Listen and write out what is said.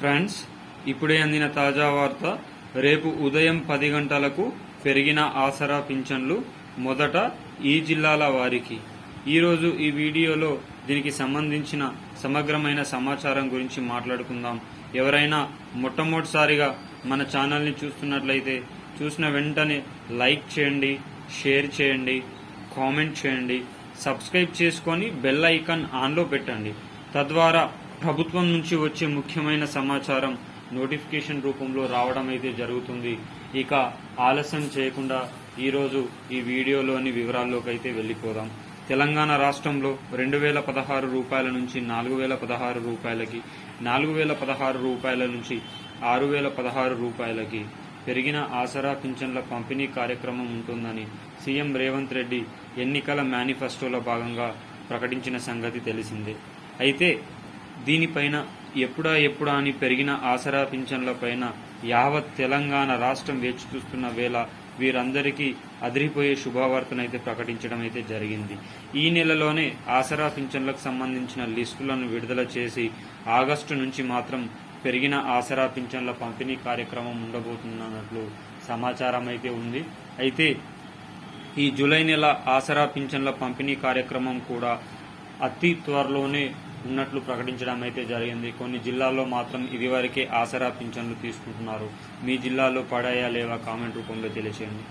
Friends ఇప్పుడే అందిన తాజా వార్త రేపు ఉదయం పది గంటలకు పెరిగిన ఆసరా పింఛన్లు మొదట ఈ జిల్లాల వారికి. ఈరోజు ఈ వీడియోలో దీనికి సంబంధించిన సమగ్రమైన సమాచారం గురించి మాట్లాడుకుందాం. ఎవరైనా మొట్టమొదటిసారిగా మన ఛానల్ని చూస్తున్నట్లయితే చూసిన వెంటనే లైక్ చేయండి షేర్ చేయండి కామెంట్ చేయండి సబ్స్క్రైబ్ చేసుకొని బెల్ ఐకాన్ ఆన్లో పెట్టండి. తద్వారా ప్రభుత్వం నుంచి వచ్చే ముఖ్యమైన సమాచారం నోటిఫికేషన్ రూపంలో రావడం అయితే జరుగుతుంది. ఇక ఆలస్యం చేయకుండా ఈరోజు ఈ వీడియోలోని వివరాల్లోకి అయితే వెళ్ళిపోదాం. తెలంగాణ రాష్ట్రంలో రెండు వేల పదహారు రూపాయల నుంచి నాలుగు వేల పదహారు రూపాయలకి నాలుగు వేల పదహారు రూపాయల నుంచి ఆరు వేల పదహారు రూపాయలకి పెరిగిన ఆసరా పింఛన్ల పంపిణీ కార్యక్రమం ఉంటుందని సీఎం రేవంత్ రెడ్డి ఎన్నికల మేనిఫెస్టోలో భాగంగా ప్రకటించిన సంగతి తెలిసిందే. అయితే దీనిపైన ఎప్పుడా ఎప్పుడా అని పెరిగిన ఆసరా పింఛన్లపైన యావత్ తెలంగాణ రాష్ట్రం వేచి చూస్తున్న వేళ వీరందరికీ అదిరిపోయే శుభవార్తనైతే ప్రకటించడం అయితే జరిగింది. ఈ నెలలోనే ఆసరా పింఛన్లకు సంబంధించిన లిస్టులను విడుదల చేసి ఆగస్టు నుంచి మాత్రం పెరిగిన ఆసరా పింఛన్ల పంపిణీ కార్యక్రమం ఉండబోతున్నట్లు సమాచారం అయితే ఉంది. అయితే ఈ జూలై నెల ఆసరా పింఛన్ల పంపిణీ కార్యక్రమం కూడా అతి త్వరలోనే ఉన్నట్లు ప్రకటించడం అయితే జరిగింది. కొన్ని జిల్లాల్లో మాత్రం ఇదివరకే ఆసరా పింఛన్లు తీసుకుంటున్నారు. మీ జిల్లాలో పడాయా లేవా కామెంట్ రూపంలో తెలియజేయండి